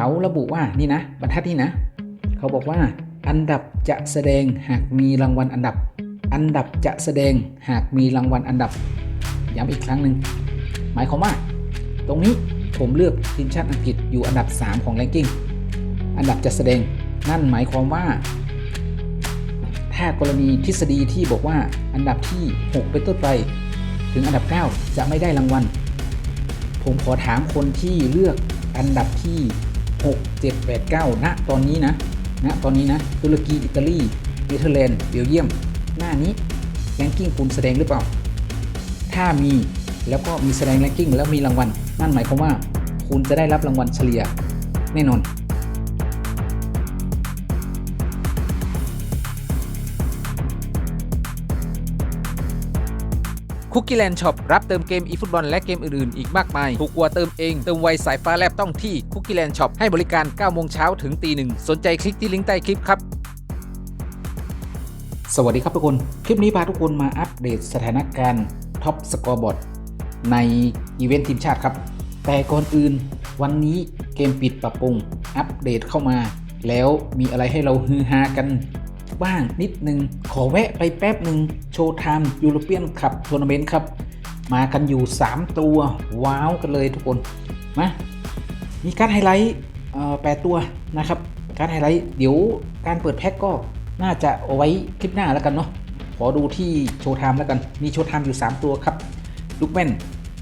เขาระบุว่านี่นะ บรรทัดนี้นะ เขาบอกว่า อันดับจะแสดงหากมีรางวัลอันดับ อันดับจะแสดงหากมีรางวัลอันดับ ย้ำอีกครั้งหนึ่งหมายความว่า ตรงนี้ผมเลือกทีมชาติอังกฤษอยู่อันดับ 3 ของแรงกิ้งอันดับจะแสดงนั่นหมายความว่า ถ้ากรณีทฤษฎีที่บอกว่าอันดับที่ 6 เป็นต้นไป ถึงอันดับ 9 จะไม่ได้รางวัล ผมขอถามคนที่เลือกอันดับที่ 6 7 8 9ณตอนนี้นะณตอนนี้นะตุรกีอิตาลีเนเธอร์แลนด์เบลเยียม หน้านี้แรงกิ้งคุณแสดงหรือเปล่า ถ้ามีแล้วก็มีแสดงแรงกิ้งแล้วมีรางวัล นั่นหมายความว่า คุณจะได้รับรางวัลเฉลี่ยแน่นอน คุกกี้แลนด์ช็อปรับเติมเกมอีฟุตบอลและเกมอื่นๆ อีกมากมาย ถูกกว่าเติมเอง เติมไวสายฟ้าแลบต้องที่คุกกี้แลนด์ช็อปให้บริการ 9 โมงเช้าถึงตีหนึ่งสนใจคลิกที่ลิงก์ใต้คลิปครับสวัสดีครับทุกคน คลิปนี้พาทุกคนมาอัปเดตสถานการณ์ท็อปสกอร์บอร์ดในอีเวนต์ทีมชาติครับ แต่ก่อนอื่นวันนี้เกมปิดปรับปรุงอัปเดตเข้ามา แล้วมีอะไรให้เราฮือฮากัน บ้างนิดนึง ขอแวะไปแป๊บหนึ่งโชว์ไทม์ยูโรเปียนคัพทัวร์นาเมนต์ครับ มากันอยู่ 3 ตัว ว้าวกันเลยทุกคน มา มีการไฮไลท์แปดตัวนะครับการไฮไลท์เดี๋ยวการเปิดแพ็กก็น่าจะเอาไว้คลิปหน้าแล้วกันเนาะขอดูที่โชว์ไทม์แล้วกัน มีโชว์ไทม์อยู่ 3 ตัวครับลูกแม่น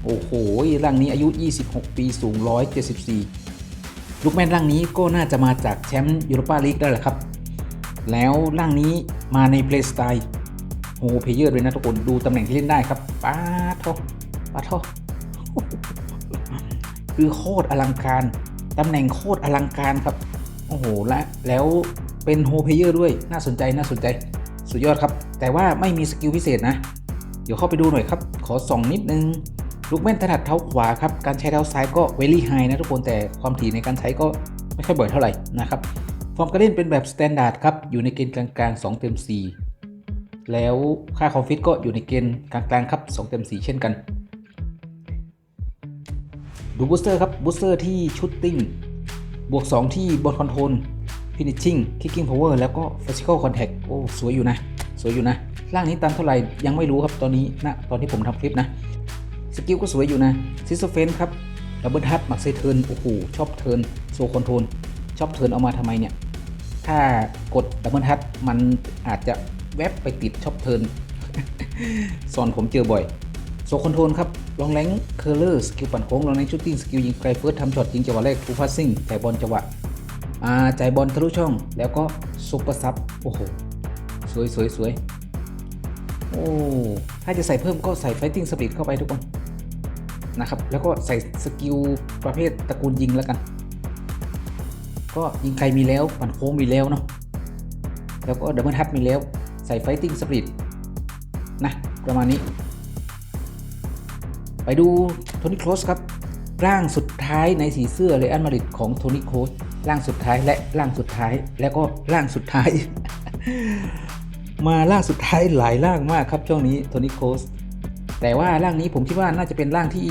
โอ้โหร่างนี้อายุ 26 ปีสูง 174ลูกแม่นร่างนี้ก็น่าจะมาจากแชมป์ยูโรปาลีกได้แหละครับ แล้วร่างนี้มาในเพลย์สไตล์โฮเพเยอร์ด้วยนะทุกคนดูตำแหน่งที่เล่นได้ครับป้าทอป้าทอคือโคตรอลังการ ตำแหน่งโคตรอลังการครับ โอ้โหและแล้วเป็นโฮเพเยอร์ด้วยน่าสนใจน่าสนใจ สุดยอดครับ แต่ว่าไม่มีสกิลพิเศษนะ เดี๋ยวเข้าไปดูหน่อยครับ ขอส่องนิดนึง ลูกแม่นถนัดเท้าขวาครับ การใช้เท้าซ้ายก็เวลี่ไฮนะทุกคนแต่ความถี่ในการใช้ก็ไม่ค่อยบ่อยเท่าไหร่นะครับ ฟอร์มการเล่นเป็นแบบสแตนดาร์ดครับ อยู่ในเกณฑ์กลางๆ 2 เต็ม 4 แล้วค่าคอมฟิตก็อยู่ในเกณฑ์กลางๆ ครับ 2 เต็ม 4 เช่นกัน ดูบูสเตอร์ครับ บูสเตอร์ที่ชุตติ้ง บวก 2 ที่บอลคอนโทรลฟินิชชิ่งคิกกิ้งพาวเวอร์แล้วก็ฟิสิกอลคอนแทคโอ้สวยอยู่นะ สวยอยู่นะ ร่างนี้ตันเท่าไหร่ยังไม่รู้ครับตอนนี้นะตอนที่ผมทำคลิปนะ สกิลก็สวยอยู่นะซิสเฟนครับดับเบิลทัชมักเซเทิร์นโอ้โหชอบเทิร์นโซคอนโทรลชอบเทิร์นเอามาทำไมเนี่ย ถ้ากดดับเบิลทัชมันอาจจะแวบไปติดชอบเทิร์นสอนผมเจอบ่อย โซคอนโทรลครับ ลองแรงเคอร์เลอร์สกิลปั่นโค้งลองแรงชูตติ้งสกิลยิงไกลเฟิร์สทำช็อตยิงจังหวะแรกทูพาสซิ่งจ่ายบอลจังหวะอ่าจ่ายบอลทะลุช่อง แล้วก็ซุปเปอร์ซับโอ้โห สวยสวยสวยโอ้ถ้าจะใส่เพิ่มก็ใส่ไฟติ้งสปีดเข้าไปทุกคนนะครับ แล้วก็ใส่สกิลประเภทตระกูลยิงแล้วกัน ก็ยิงใครมีแล้วปั่นโค้งมีแล้วเนาะแล้วก็ดับเบิลทัชมีแล้ว ใส่ไฟติ้งสปีดนะประมาณนี้ ไปดูโทนี่โครสครับ ร่างสุดท้ายในสีเสื้อเลอันมาริดของโทนี่โครสร่างสุดท้ายและร่างสุดท้ายแล้วก็ร่างสุดท้าย มาร่างสุดท้ายหลายร่างมากครับช่วงนี้โทนี่โครสแต่ว่าร่างนี้ผมคิดว่าน่าจะเป็นร่างที่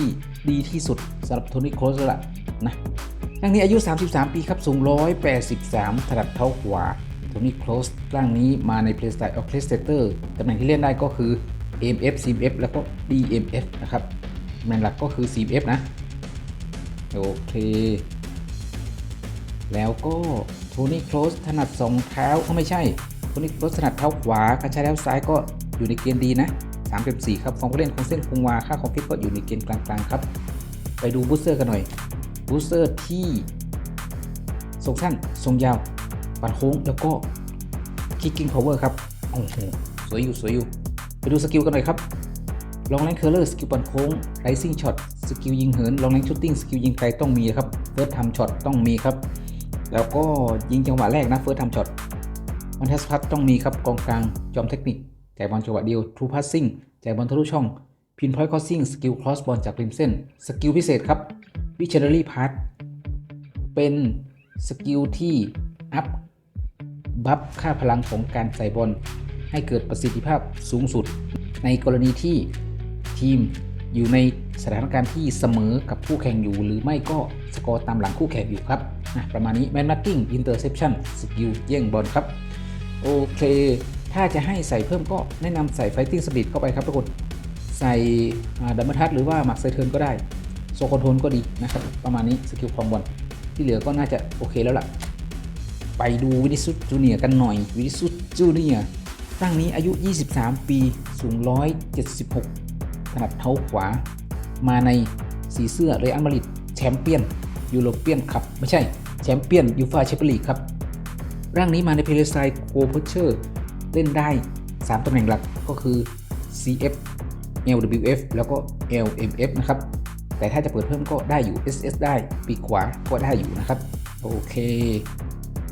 ดีที่สุดสำหรับโทนี่โครสแล้วล่ะนะ ร่างนี้อายุ 33 ปีครับ สูง 183 ถนัดเท้าขวาโทนี่โครสร่างนี้มาในเพลย์สไตล์ออเคสเตอร์ตำแหน่งที่เล่นได้ก็คือ AMF CMF แล้วก็ DMF นะครับแหน่งหลักก็คือ CMF นะ โอเค แล้วก็โทนี่โครสถนัดสองเท้าก็ไม่ใช่โทนี่โครสถนัดเท้าขวาการใช้เท้าซ้ายก็อยู่ในเกณฑ์ดีนะ3.4 ครับฟองผู้เล่นคงเส้นคงวา ค่าคอมฟิตก็อยู่ในเกณฑ์กลางๆครับ ไปดูบูสเตอร์กันหน่อย บูสเตอร์ที่ทรงสั้นทรงยาว ปัดโค้งแล้วก็ kicking power ครับโอ้โหสวยอยู่สวยอยู่ ไปดูสกิลกันหน่อยครับลองแรงเคอร์เลอร์สกิลปั่นโค้ง rising shot สกิลยิงเหินลองแรงชูตติ้งสกิลยิงไกลต้องมีครับเฟิร์สทำช็อตต้องมีครับ แล้วก็ยิงจังหวะแรกนะเฟิร์สทำช็อตวันทัสพัทต้องมีครับกองกลางจอมเทคนิคจ่ายบอลจังหวะเดียวทรูพาสซิ่งจ่ายบอลทะลุช่อง พินพอยต์คอสซิ่งสกิลครอสบอลจากริมเส้น สกิลพิเศษครับ วิชเ r อรี่พาร์ทเป็นสกิลที่อัพบัฟค่าพลังของการใส่บอลให้เกิดประสิทธิภาพสูงสุด ในกรณีที่ทีมอยู่ในสถานการณ์ที่เสมอกับคู่แข่งอยู่ หรือไม่ก็สกอร์ตามหลังคู่แข่งอยู่ครับนะประมาณนี้แมนมาร์กิ้งอินเตอร์เซปชั่นสกิลแย่งบอลครับ โอเค ถ้าจะให้ใส่เพิ่มก็แนะนำใส่ไฟติ้งสปีดเข้าไปครับทุกคน ใส่ดัมเบิลทัชหรือว่าหมักไซเทิร์นก็ได้ โซคอนโทรลก็ดีนะครับ ประมาณนี้สกิลครองบอลที่เหลือก็น่าจะโอเคแล้วล่ะ ไปดูวินิสุสจูเนียกันหน่อยวินิสุสจูเนียร์ร่างนี้อายุ 23 ปีสูง 176 ถนัดเท้าขวา มาในสีเสื้อเรอัลมาดริดแชมเปี้ยนยูโรเปียนคัพไม่ใช่แชมเปี้ยนยูฟาแชมเปี้ยนลีกครับ ร่างนี้มาในเพลย์ไซด์โกเพเชอร์เล่นได้ 3ตำแหน่งหลักก็คือ CF LWF แล้วก็ LMF นะครับ แต่ถ้าจะเปิดเพิ่มก็ได้อยู่ SS ได้ปีกขวาก็ได้อยู่นะครับ โอเค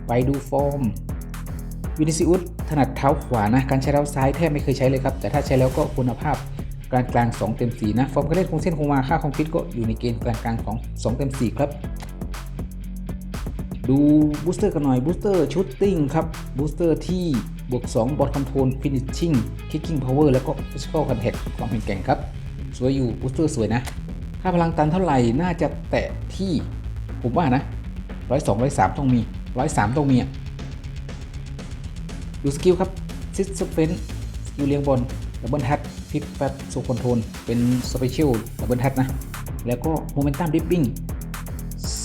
ไปดูฟอร์มวินิซิอุสถนัดเท้าขวานะ การใช้เท้าซ้ายแทบไม่เคยใช้เลยครับ แต่ถ้าใช้แล้วก็คุณภาพกลางกลางๆ2เต็ม4นะ ฟอร์มการเล่นคงเส้นคงวาค่าคอมพิวก็อยู่ในเกณฑ์กลางกลางๆของ2เต็ม4ครับ ดูบูสเตอร์กันหน่อยบูสเตอร์ชุดติ้งครับบูสเตอร์ที่บวก2บอทคอนโทรลฟินิชชิ่งคิกกิ้งพาวเวอร์แล้วก็ฟิสิคอลคอนแทคความเป็นแกร่งครับ สวยอยู่บูสเตอร์สวยนะ ค่าพลังตันเท่าไหร่น่าจะแตะที่ผมว่านะร้อยสองร้อยสามต้องมีร้อยสามต้องมีอะดูสกิลครับซิสเฟนสกิลเลี้ยงบอลดับเบิลทัชพิกแฟตโซคอนโทรลเป็นสเปเชียลดับเบิลทัชนะ แล้วก็โมเมนตัมดิฟปิ้ง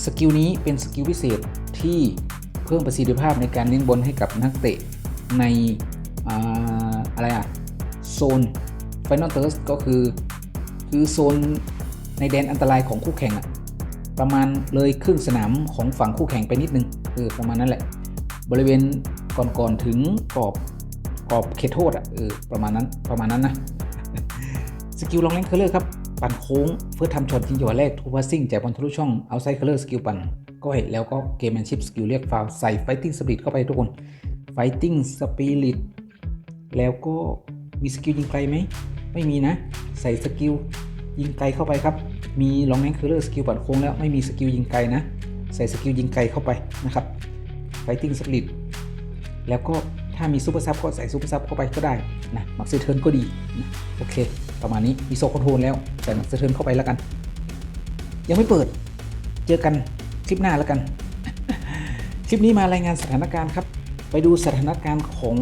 สกิลนี้เป็นสกิลพิเศษที่เพิ่มประสิทธิภาพในการเลี้ยงบอลให้กับนักเตะในอะไรอะโซน Final Third ก็คือ คือโซน ในแดนอันตรายของคู่แข่งอะประมาณเลยครึ่งสนามของฝั่งคู่แข่งไปนิดนึงเออประมาณนั้นแหละ บริเวณก่อนๆถึงกรอบกรอบเขตโทษอะเออประมาณนั้นประมาณนั้นนะสกิลลองเลนเคอร์เลอร์ครับ ปั่นโค้งเพื่อทำช็อตยิงจังหวะแรกทูพาสซิ่งแจกบอลทะลุช่องเอาไซด์เคอร์เลอร์สกิลปั่นก็เห็นแล้วก็เกมแมนชิพสกิลเรียกฟาวใส่ไฟติ้งสปิริตเข้าไปทุกคนไฟติ้งสปิริตแล้วก็มีสกิลยิงไกลไหมไม่มีนะ ใส่สกิล ยิงไกลเข้าไปครับ มีลองแมนเคอร์เลอร์สกิลปั่นโค้งแล้วไม่มีสกิลยิงไกลนะ ใส่สกิลยิงไกลเข้าไปนะครับไฟติ้งสปิริตแล้วก็ถ้ามีซูเปอร์ซับก็ใส่ซูเปอร์ซับเข้าไปก็ได้นะมักเซเทิร์นก็ดีนะโอเค ประมาณนี้มีโซคอนโทรลแล้วใส่มักเซเทิร์นเข้าไปแล้วกัน ยังไม่เปิดเจอกันคลิปหน้าแล้วกัน คลิปนี้มารายงานสถานการณ์ครับ ไปดูสถานการณ์ของ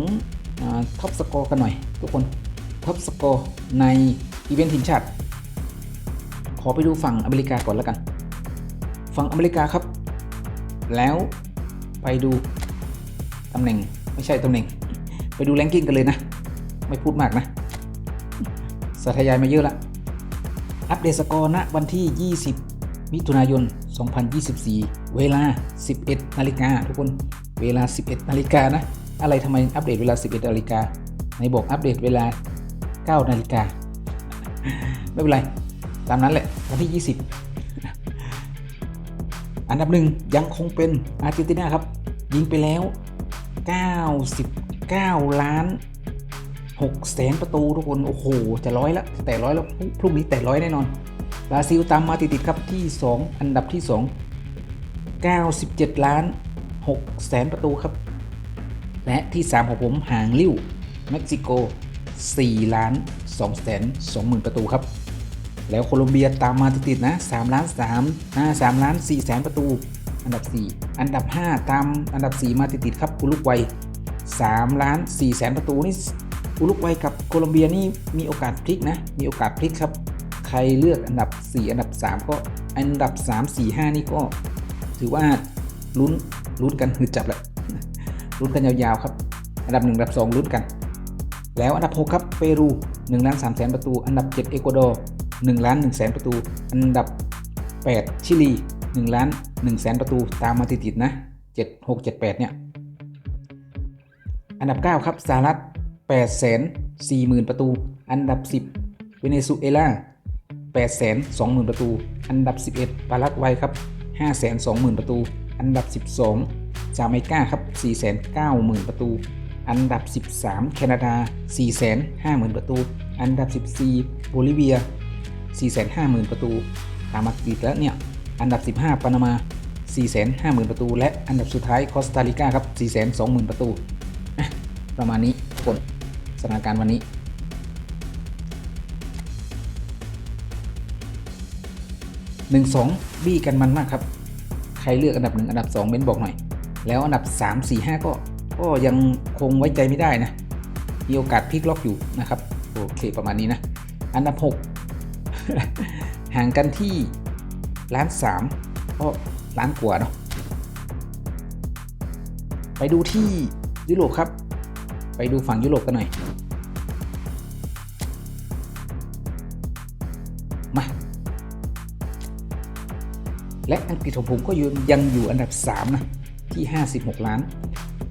ท็อปสกอร์กันหน่อย ทุกคนท็อปสกอร์ในอีเวนต์ทีมชาติ ขอไปดูฝั่งอเมริกาก่อนแล้วกัน ฝั่งอเมริกาครับ แล้วไปดูตำแหน่งไม่ใช่ตำแหน่ง ไปดูแรงกิ้งกันเลยนะ ไม่พูดมากนะสาธยายมาเยอะละ อัปเดตสกอร์ณวันที่ 20 มิถุนายน 2024 เวลา 11 นาฬิกาทุกคน เวลา 11 นาฬิกานะ อะไรทำไมอัปเดตเวลา 11 นาฬิกาในบอกอัปเดตเวลา 9 นาฬิกา ไม่เป็นไร ตามนั้นแหละวันที่ 20 อันดับหนึ่งยังคงเป็นอาร์เจนตินาครับ ยิงไปแล้ว 99 ล้าน6แสนประตูทุกคนโอ้โห จะร้อยล้วแต่ร้อยแล้วพรุ่งนี้แต่ร้อยแน่นอนบราซิลตามมาติดๆครับที่ 2 อันดับที่ 2 97 ล้าน6แสนประตูครับ และที่ 3 ของผมห่างลิ้วเม็กซิโก 4 ล้าน2แสน2หมื่นประตูครับ แล้วโคลอมเบียตามมาติดๆนะ3ล้าน3อ่า3ล้าน4แสนประตู อันดับ 4 อันดับ 5 ตามอันดับ 4 มาติดๆครับอุรุกวัย3ล้าน4แสนประตูนี่อุรุกวัยกับโคลอมเบียนี่มีโอกาสพลิกนะ มีโอกาสพลิกครับ ใครเลือกอันดับ 4 อันดับ 3 ก็อันดับ 3 4 5 นี่ก็ ถือว่าลุ้นลุ้นกันหืดจับแหละลุ้นกันยาวๆครับ อันดับ 1 อันดับ 2ลุ้นกัน แล้วอันดับ 6 ครับเปรู1ล้าน3แสนประตู อันดับ 7 เอกวาดอร์ 1ล้าน1แสนประตู อันดับ 8 ชิลี 1 ล้าน1แสนประตูตามมาติดๆนะ 7 6 7 8 เนี่ย อันดับ 9 ครับสหรัฐ8แสน4หมื่นประตู อันดับ 10 เวเนซุเอลา8แสน2หมื่นประตู อันดับ 11 ปารากวัยครับ5แสน2หมื่นประตู อันดับ 12จาเมกาครับ4แสน9หมื่นประตู อันดับ 13 แคนาดา4แสน5หมื่นประตู อันดับ 14โบลิเวีย 4แสน5หมื่นประตู ตามมาติดแล้วเนี่ย อันดับ 15 ปานามา 450,000 ประตู และอันดับสุดท้ายคอสตาริกาครับ 420,000 ประตู ประมาณนี้ทุกคนสถานการณ์วันนี้1 2บี้กันมันมากครับ ใครเลือกอันดับ1อันดับ2เม้นบอกหน่อย แล้วอันดับ3 4 5ก็ก็ยังคงไว้ใจไม่ได้นะ มีโอกาสพลิกล็อกอยู่นะครับ โอเคประมาณนี้นะ อันดับ6 ห่างกันที่ล้านสามก็ล้านกว่าเนาะไปดูที่ยุโรปครับ ไปดูฝั่งยุโรปกันหน่อยมาและอังกฤษของผมก็ยังอยู่อันดับ 3 นะ ที่ 56 ล้าน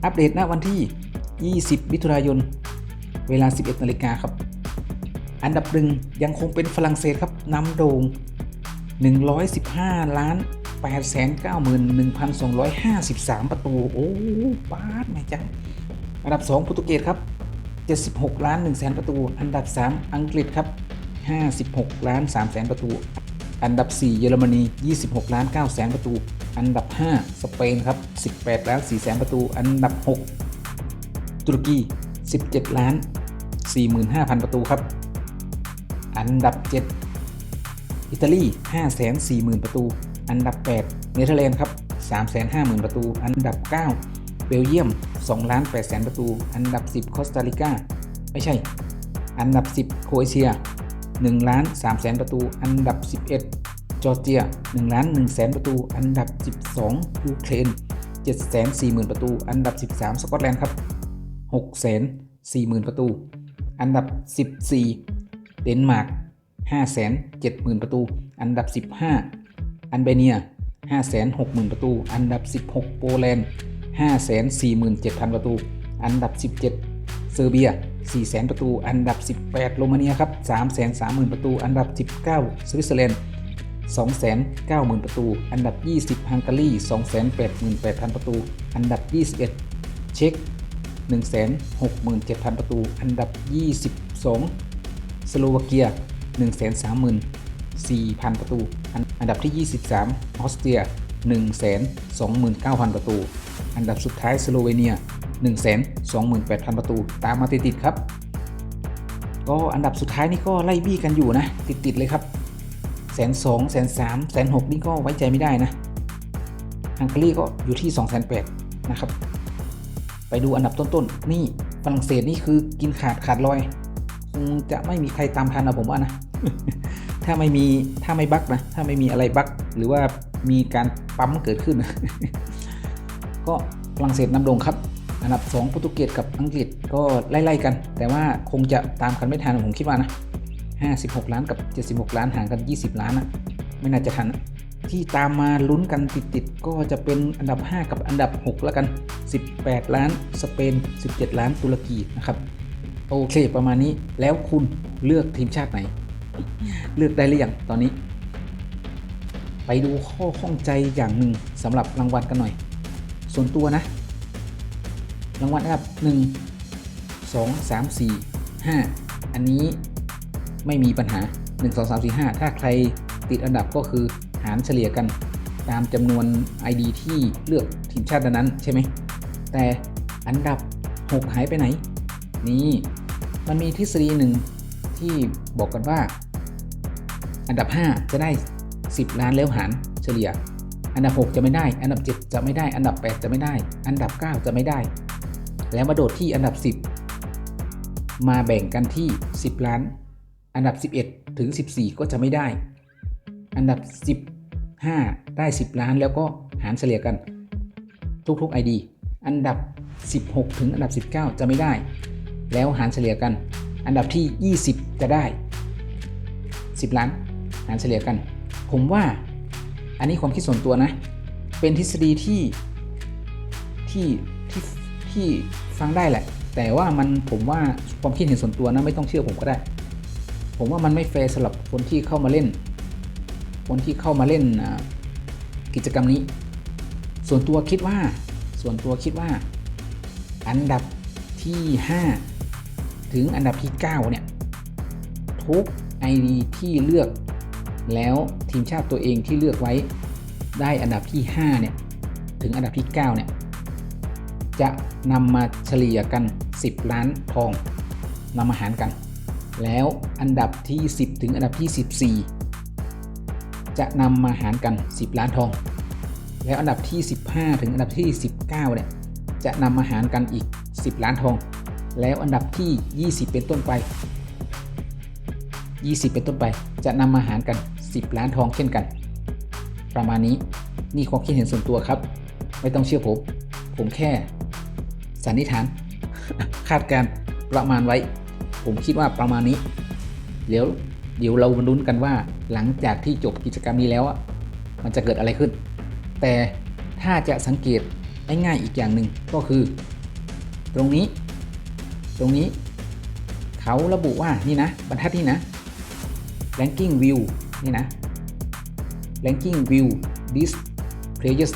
อัปเดตณวันที่ 20 มิถุนายน เวลา 11 นาฬิกาครับ อันดับหนึ่งยังคงเป็นฝรั่งเศสครับนำโด่ง 115 ล้าน 891,253 ประตู โอ้ปาดแม่จัง อันดับ 2 โปรตุเกสครับ 76 ล้าน1แสนประตู อันดับ 3 อังกฤษครับ 56 ล้าน3แสนประตู อันดับ 4 เยอรมนี 26 ล้าน9แสนประตู อันดับ 5 สเปนครับ 18 ล้าน4แสนประตู อันดับ 6 ตุรกี 17 ล้าน 45,000 ประตูครับ อันดับ 7 อิตาลี 540,000 ประตู อันดับ 8 เนเธอร์แลนด์ครับ 350,000 ประตู อันดับ 9 เบลเยียม2ล้าน8แสนประตู อันดับ 10 คอสตาริกา ไม่ใช่ อันดับ 10 โครเอเชีย1ล้าน3แสนประตู อันดับ 11 จอร์เจีย1ล้าน1แสนประตู อันดับ 12 ยูเครน7แสน40,000 ประตู อันดับ 13 สกอตแลนด์ครับ6แสน40,000 ประตู อันดับ 14 เดนมาร์ก570,000 ประตู อันดับ 15 อันเบเนีย 560,000 ประตู อันดับ 16 โปแลนด์ 547,000 ประตู อันดับ 17 เซอร์เบีย4แสนประตู อันดับ 18 โรมาเนียครับ 330,000 ประตู อันดับ 19 สวิตเซอร์แลนด์ 290,000 ประตู อันดับ 20 ฮังการี 288,000 ประตู อันดับ 21 เช็ก167,000 ประตู อันดับ 22 สโลวาเกีย 134,000 ประตู อันดับที่ 23 ออสเตรีย 129,000 ประตู อันดับสุดท้ายสโลเวเนีย 128,000 ประตู ตามมาติดๆครับ ก็อันดับสุดท้ายนี่ก็ไล่บี้กันอยู่นะ ติดๆเลยครับแสนสองแสนสามแสนหกนี่ก็ไว้ใจไม่ได้นะฮังการีก็อยู่ที่2 8 0 0 0นแปดนะครับ ไปดูอันดับต้นๆนี่ฝรั่งเศสนี่คือกินขาดขาดลอย จะไม่มีใครตามทันนะผมว่านะ ถ้าไม่มีถ้าไม่บั๊กนะ ถ้าไม่มีอะไรบั๊กหรือว่ามีการปั๊มเกิดขึ้น ก็ฝรั่งเศสนำโด่งครับอันดับ2โปรตุเกสกับอังกฤษก็ไล่ๆกัน แต่ว่าคงจะตามกันไม่ทันผมคิดว่านะ 56 ล้านกับ 76 ล้านห่างกัน 20 ล้านนะไม่น่าจะทันนะที่ตามมาลุ้นกันติดๆก็จะเป็นอันดับ 5 กับอันดับ 6 แล้วกัน 18 ล้าน สเปน 17 ล้านตุรกีนะครับ โอเค ประมาณนี้แล้วคุณเลือกทีมชาติไหน เลือกได้หรือยังตอนนี้ ไปดูข้อข้องใจอย่างหนึ่งสำหรับรางวัลกันหน่อย ส่วนตัวนะ รางวัลอันดับ1 2 3 4 5 อันนี้ไม่มีปัญหา 1 2 3 4 5 ถ้าใครติดอันดับก็คือหารเฉลี่ยกันตามจำนวน ID ที่เลือกทีมชาตินั้นใช่ไหมแต่อันดับ 6 หายไปไหน นี่มันมีทฤษฎีหนึ่งที่บอกกันว่า อันดับ 5 จะได้ 10 ล้านแล้วหารเฉลี่ย อันดับ 6 จะไม่ได้ อันดับ 7 จะไม่ได้ อันดับ 8 จะไม่ได้ อันดับ 9 จะไม่ได้ แล้วมาโดดที่อันดับ 10 มาแบ่งกันที่ 10 ล้าน อันดับ 11 ถึง 14 ก็จะไม่ได้ อันดับ 15 ได้ 10 ล้านแล้วก็หารเฉลี่ยกัน ทุกๆ ID อันดับ 16 ถึงอันดับ 19 จะไม่ได้ แล้วหารเฉลี่ยกัน อันดับที่ 20 จะได้ 10 ล้าน หารเฉลี่ยกัน ผมว่าอันนี้ความคิดส่วนตัวนะ เป็นทฤษฎีที่ที่ที่ที่ฟังได้แหละ แต่ว่ามันผมว่าความคิดเห็นส่วนตัวนะไม่ต้องเชื่อผมก็ได้ ผมว่ามันไม่แฟร์สำหรับคนที่เข้ามาเล่น คนที่เข้ามาเล่นกิจกรรมนี้ ส่วนตัวคิดว่าส่วนตัวคิดว่า อันดับ ที่ 5 ถึงอันดับที่ 9 เนี่ย ทุก ID ที่เลือก แล้วทีมชาติตัวเองที่เลือกไว้ได้อันดับที่ 5 เนี่ย ถึงอันดับที่ 9 เนี่ย จะนำมาเฉลี่ยกัน 10 ล้านทองนำมาหารกัน แล้วอันดับที่ 10 ถึงอันดับที่ 14 จะนำมาหารกัน 10 ล้านทอง แล้วอันดับที่ 15 ถึงอันดับที่ 19 เนี่ย จะนำมาหารกันอีก 10 ล้านทอง แล้วอันดับที่ 20 เป็นต้นไป 20 เป็นต้นไป จะนำมาหารกัน 10 ล้านทองเช่นกัน ประมาณนี้นี่ความคิดเห็นส่วนตัวครับ ไม่ต้องเชื่อผม ผมแค่ สันนิษฐาน คาดการประมาณไว้ ผมคิดว่าประมาณนี้ เดี๋ยวเดี๋ยวเรามาลุ้นกันว่าหลังจากที่จบกิจกรรมนี้แล้วมันจะเกิดอะไรขึ้น แต่ถ้าจะสังเกตง่ายๆอีกอย่างหนึ่งก็คือ ตรงนี้ ตรงนี้ เขาระบุว่านี่นะ บรรทัดนี้นะ ranking view นี่นะ ranking view this players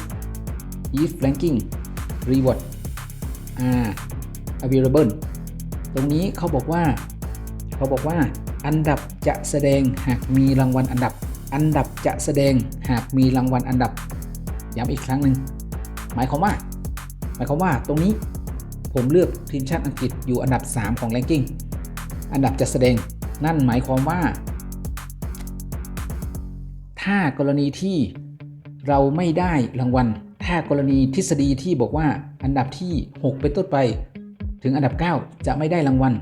if ranking reward are available ตรงนี้เขาบอกว่าเขาบอกว่า อันดับจะแสดงหากมีรางวัลอันดับ อันดับจะแสดงหากมีรางวัลอันดับย้ำอีกครั้งหนึ่งหมายความว่า หมายความว่าตรงนี้ ผมเลือกทีมชาติอังกฤษอยู่อันดับ 3 ของ ranking อันดับจะแสดง นั่นหมายความว่า ถ้ากรณีที่เราไม่ได้รางวัล ถ้ากรณีทฤษฎีที่บอกว่าอันดับที่ 6 เป็นต้นไป ถึงอันดับ 9 จะไม่ได้รางวัล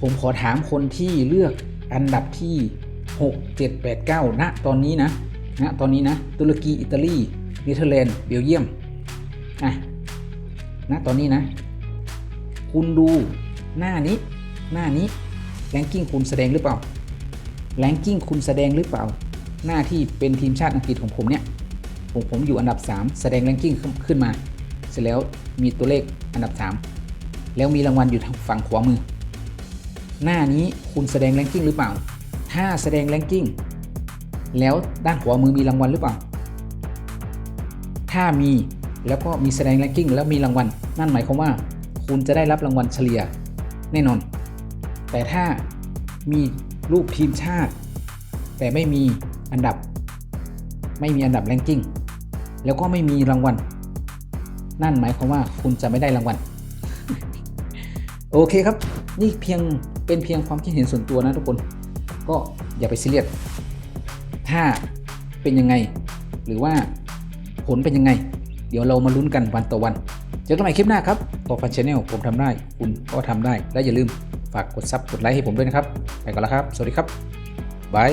ผมขอถามคนที่เลือกอันดับที่ 6 7 8 9ณตอนนี้นะณตอนนี้นะ ตุรกี อิตาลี เนเธอร์แลนด์ เบลเยียม อะ ณตอนนี้นะ คุณดูหน้านี้ หน้านี้แรงกิ้งคุณแสดงหรือเปล่าแรงกิ้งคุณแสดงหรือเปล่า หน้าที่เป็นทีมชาติอังกฤษของผมเนี่ยผมผมอยู่อันดับ 3 แสดงแรงกิ้งขึ้นมา เสร็จแล้วมีตัวเลขอันดับ 3 แล้วมีรางวัลอยู่ทางฝั่งขวามือ หน้านี้คุณแสดงแรงกิ้งหรือเปล่า ถ้าแสดงแรงกิ้งแล้วด้านขวามือมีรางวัลหรือเปล่า ถ้ามี แล้วก็มีแสดงแรงกิ้งแล้วมีรางวัล นั่นหมายความว่า คุณจะได้รับรางวัลเฉลี่ยแน่นอน แต่ถ้ามีรูปทีมชาติ แต่ไม่มีอันดับ ไม่มีอันดับแรงกิ้งแล้วก็ไม่มีรางวัล นั่นหมายความว่าคุณจะไม่ได้รางวัล โอเคครับ นี่เพียงเป็นเพียงความคิดเห็นส่วนตัวนะทุกคน ก็อย่าไปซีเรียส ถ้าเป็นยังไง หรือว่าผลเป็นยังไง เดี๋ยวเรามาลุ้นกันวันต่อวัน เจอกันใหม่คลิปหน้าครับพอพันชแนลผมทำได้ คุณก็ทำได้ และอย่าลืมฝากกดซับกดไลค์ให้ผมด้วยนะครับ ไปก่อนแล้วครับ สวัสดีครับบาย